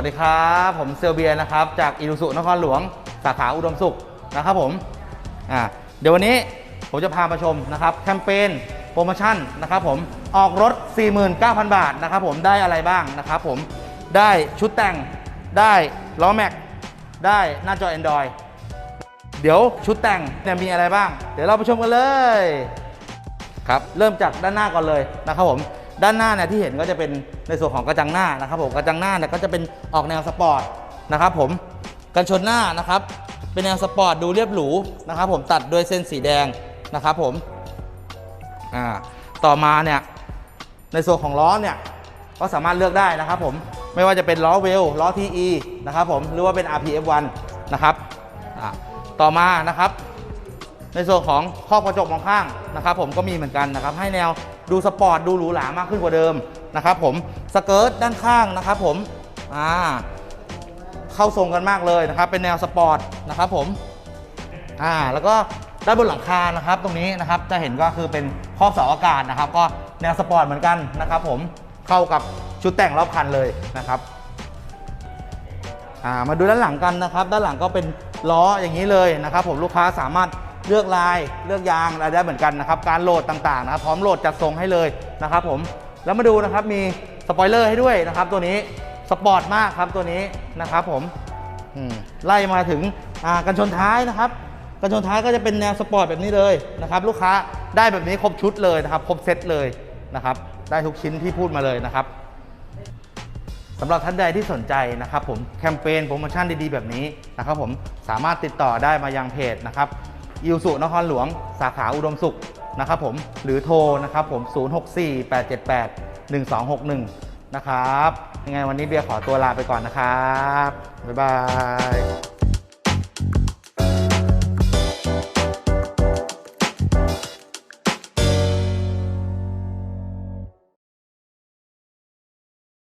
วัสดีครับ ผมเซลเบียนะครับ จากอิรุสุนครหลวง สาขาอุดมสุขนะครับผมอ่าเดี๋ยววันนี้ผมจะพามาชมนะครับแคมเปญโปรโมชั่นนะครับผมออกรถ 49,000 บาทนะครับผมได้อะไรบ้างนะครับผมได้ชุดแต่งได้ล้อแม็ก ได้หน้าจอ Android เดี๋ยวชุดแต่งเนี่ยมีอะไรบ้าง เดี๋ยวเราไปชมกันเลยครับเริ่มจากด้านหน้าก่อนเลยนะครับผม ด้านหน้าเนี่ยที่เห็นก็จะเป็นในส่วนของกระจังหน้านะครับผมกระจังหน้าเนี่ยก็จะเป็นออกแนวสปอร์ตนะครับผมกันชนหน้านะครับเป็นแนวสปอร์ตดูเรียบหรูนะครับผมตัดด้วยเส้นสีแดงนะครับผมอ่าต่อมาเนี่ยในส่วนของล้อเนี่ยก็สามารถเลือกได้นะครับผมไม่ว่าจะเป็นล้อเวลล้อ TE นะครับผมหรือว่าเป็น RPF1 นะครับต่อมานะครับ ในส่วนของครอบกระจกมองข้างนะครับผมก็มีเหมือนกันนะครับให้แนวดูสปอร์ตดูหรูหรามากขึ้นกว่าเดิมนะครับผมสเกิร์ตด้านข้างนะครับผมอ่าเข้าทรงกันมากเลยนะครับเป็นแนวสปอร์ตนะครับผมอ่าแล้วก็ด้านบนหลังคานะครับตรงนี้นะครับจะเห็นก็คือเป็นครอบเสาอากาศนะครับ ก็แนวสปอร์ตเหมือนกันนะครับผมเข้ากับชุดแต่งรอบคันเลยนะครับอ่ามาดูด้านหลังกันนะครับ ด้านหลังก็เป็นล้ออย่างนี้เลยนะครับ ผมลูกค้าสามารถ เลือกลายเลือกยางอะไรได้เหมือนกันนะครับการโหลดต่างๆนะครับพร้อมโหลดจัดส่งให้เลยนะครับผมแล้วมาดูนะครับมีสปอยเลอร์ให้ด้วยนะครับตัวนี้สปอร์ตมากครับตัวนี้นะครับผมไล่มาถึงกันชนท้ายนะครับกันชนท้ายก็จะเป็นแนวสปอร์ตแบบนี้เลยนะครับลูกค้าได้แบบนี้ครบชุดเลยนะครับครบเซตเลยนะครับได้ทุกชิ้นที่พูดมาเลยนะครับสำหรับท่านใดที่สนใจนะครับผมแคมเปญโปรโมชั่นดีๆแบบนี้นะครับผมสามารถติดต่อได้มายังเพจนะครับ อิวสุนครหลวง สาขาอุดมสุขนะครับผมหรือโทรนะครับผม 0648781261 นะครับยังไงวันนี้เบียร์ขอตัวลาไปก่อนนะครับ บ๊ายบาย